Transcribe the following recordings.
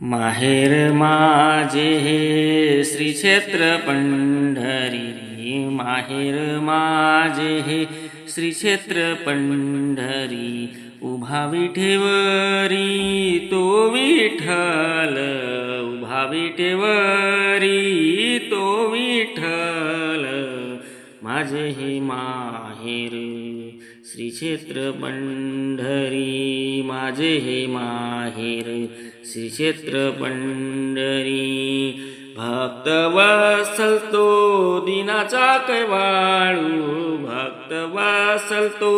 माहेर माझे हे श्री क्षेत्र पंढरी माहेर माझे हे श्री क्षेत्र पंढरी उभा विठेवरी तो विठ्ठल उभा विठेवरी तो विठ्ठल माझे हे माहेर श्री क्षेत्र पंढरी माझे हे माहेर श्री क्षेत्र पंढरी भक्त वसल तो दिनाचा कैवाळू भक्त वसल तो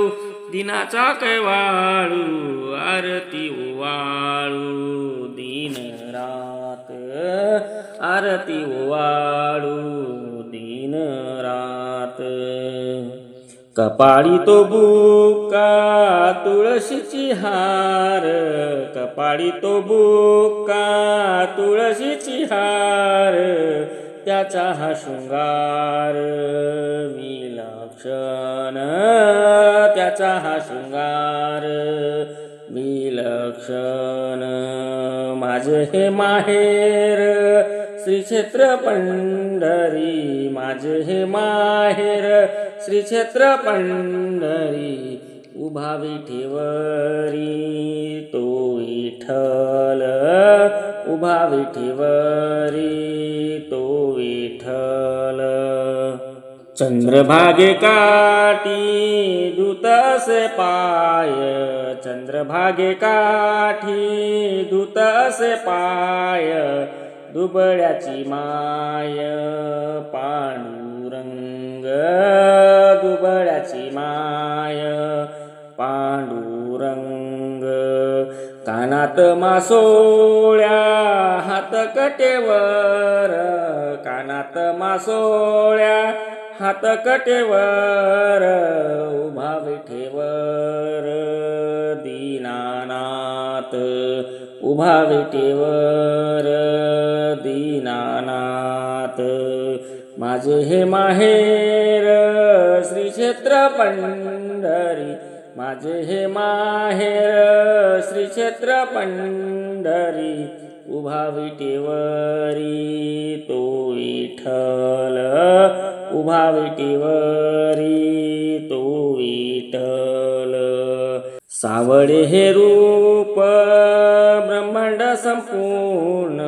दिनाचा कैवाळू आरती ओवाळू दिन रात आरती ओवाळू दिन रात. कपाळी तो बुका तुळशीची हार. कपाळी तो बुका तुळशीची हार. त्याचा हा शृंगार विलक्षण. त्याचा हा शृंगार विलक्षण. माझे हे माहेर श्री क्षेत्र पंढरी माझे हे माहेर. श्री क्षेत्र पंढरी उभा विठेवरी तो विठल उभा विठेवरी तो विठल चंद्रभागे काठी दूतसे पाय. चंद्रभागे काठी दूतसे पाय. दुबळ्याची माय पांडुरंग. दुबळ्याची माय पांडुरंग. कानात मासोळ्या हात कटेवर कानात मासोळ्या हात कटेवर उभा विठेवर दीनानाथ. उभा विटेवर दीनानाथ. माझे हे माहेर श्री क्षेत्र पंढरी. माझे हे माहेर श्री क्षेत्र पंढरी. उभा विटेवरी तो विठल उभा विटेवरी तो विठ्ठल. सावळे हे रूप ब्रह्मांड संपूर्ण.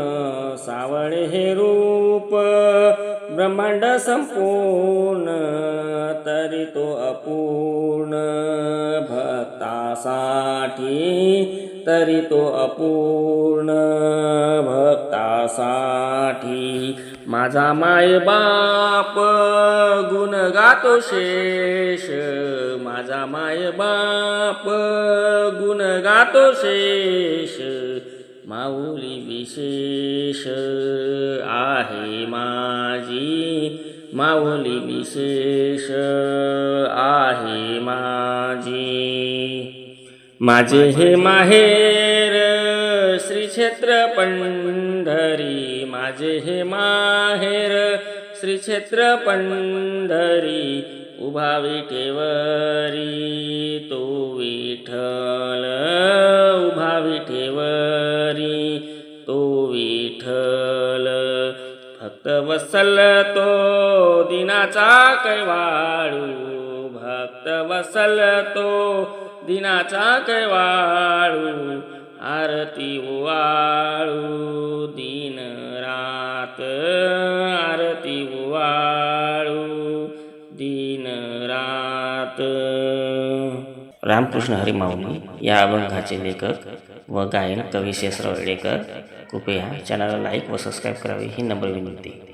सावळे हे रूप ब्रह्मांड संपूर्ण तरी तो अपूर्ण. भक्तासाठी तरी तो अपूर्ण भक्तासाठी. माझा माय बाप गुण गातो शेष. माझा माय बाप गुण गातो शेष. माऊली विशेष आहे माझी. माऊली विशेष माझे हे माहेर श्री क्षेत्र पंढरी. माझे हे माहेर श्री क्षेत्र पंढरी. उभा विठेवरी तो विठ्ठल. उभा विठेवरी तो विठ्ठल. फक्त वसल तो दिनाचा कैवाळू. भक्त वसल तो दिनाचा कैवाळू आरती ओवाळू दिन रात आरती ओवाळू दिन रात. रामकृष्ण हरी या अभंगाचे लेखक व गायन कवी शेषराव येळेकर कृपया चॅनलला लाईक व सबस्क्राईब करावे ही नम्र विनंती.